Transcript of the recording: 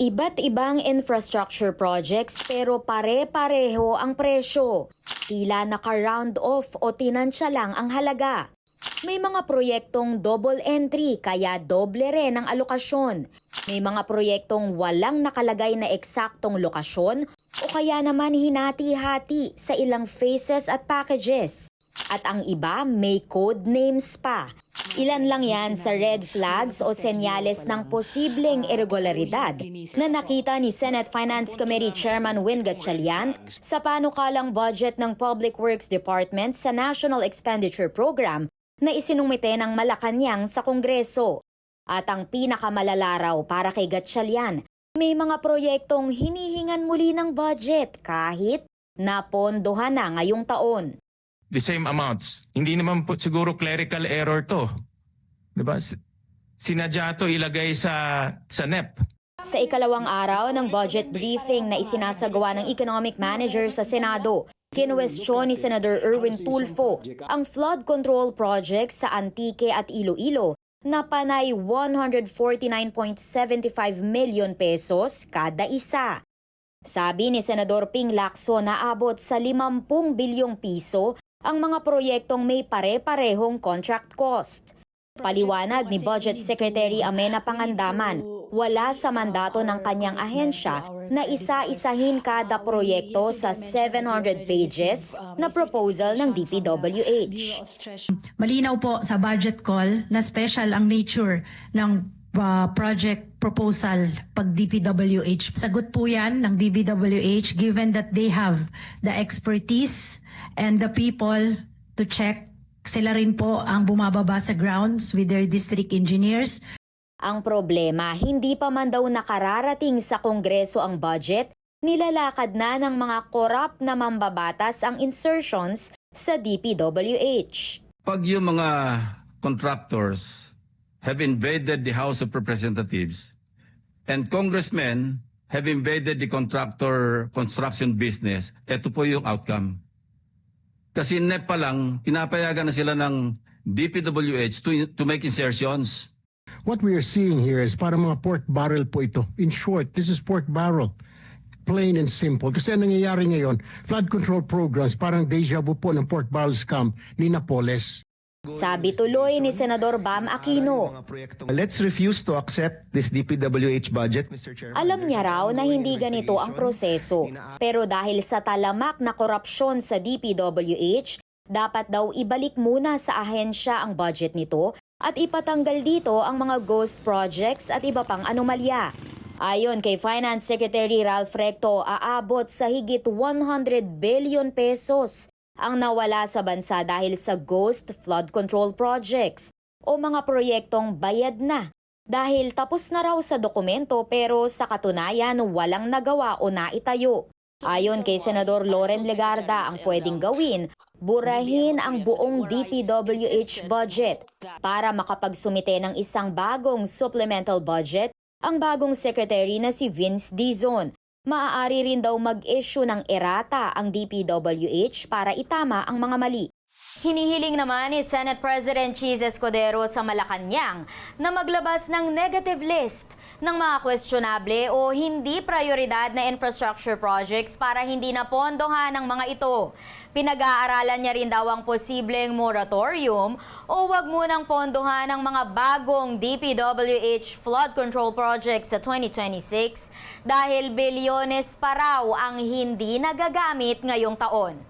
Iba't ibang infrastructure projects pero pare-pareho ang presyo. Tila naka-round off o tinansya lang ang halaga. May mga proyektong double entry kaya doble rin ang alokasyon. May mga proyektong walang nakalagay na eksaktong lokasyon o kaya naman hinati-hati sa ilang phases at packages. At ang iba may code names pa. Ilan lang yan sa red flags o senyales ng posibleng irregularidad na nakita ni Senate Finance Committee Chairman Win Gatchalian sa panukalang budget ng Public Works Department sa National Expenditure Program na isinumite ng Malacanang sa Kongreso. At ang pinakamalalaraw para kay Gatchalian, may mga proyektong hinihingan muli ng budget kahit napondohan na ngayong taon. The same amounts. Hindi naman po siguro clerical error to. 'Di ba? S- Sinadya to ilagay sa sa NEP. Sa ikalawang araw ng budget briefing na isinasagawa ng economic manager sa Senado, kinwestiyon ni Senator Erwin Tulfo ang flood control project sa Antique at Iloilo na panay 149.75 million pesos kada isa. Sabi ni Senador Ping Lacson na abot sa 50 bilyong piso ang mga proyektong may pare-parehong contract cost. Paliwanag ni Budget Secretary Amena Pangandaman, wala sa mandato ng kanyang ahensya na isa-isahin kada proyekto sa 700 pages na proposal ng DPWH. Malinaw po sa budget call na special ang nature ng uh, project proposal pag DPWH. Sagot po yan ng DPWH given that they have the expertise and the people to check. Sila rin po ang bumababa sa grounds with their district engineers. Ang problema, hindi pa man daw nakararating sa Kongreso ang budget, nilalakad na ng mga korap na mambabatas ang insertions sa DPWH. Pag yung mga contractors have invaded the House of Representatives and congressmen have invaded the contractor construction business, ito po yung outcome. Kasi NEP pa lang, pinapayagan na sila ng DPWH to, to make insertions. What we are seeing here is parang mga pork barrel po ito. In short, this is pork barrel. Plain and simple. Kasi ang nangyayari ngayon, flood control programs, parang deja vu po ng pork barrel scam ni Napoles. Sabi tuloy ni Senador Bam Aquino. Let's refuse to accept this DPWH budget, Mr. Chairman. Alam niya raw na hindi ganito ang proseso. Pero dahil sa talamak na korupsyon sa DPWH, dapat daw ibalik muna sa ahensya ang budget nito at ipatanggal dito ang mga ghost projects at iba pang anomalya. Ayon kay Finance Secretary Ralph Recto, aabot sa higit 100 billion pesos ang nawala sa bansa dahil sa ghost flood control projects o mga proyektong bayad na dahil tapos na raw sa dokumento pero sa katunayan walang nagawa o naitayo. Ayon kay Senador Loren Legarda, ang pwedeng gawin, burahin ang buong DPWH budget para makapagsumite ng isang bagong supplemental budget ang bagong secretary na si Vince Dizon. Maaari rin daw mag-issue ng erata ang DPWH para itama ang mga mali. Hinihiling naman ni Senate President Cheese Escudero sa Malacanang na maglabas ng negative list ng mga questionable o hindi prioridad na infrastructure projects para hindi napondohan ang mga ito. Pinag-aaralan niya rin daw ang posibleng moratorium o wag munang pondohan ang mga bagong DPWH flood control projects sa 2026 dahil bilyones pa raw ang hindi nagagamit ngayong taon.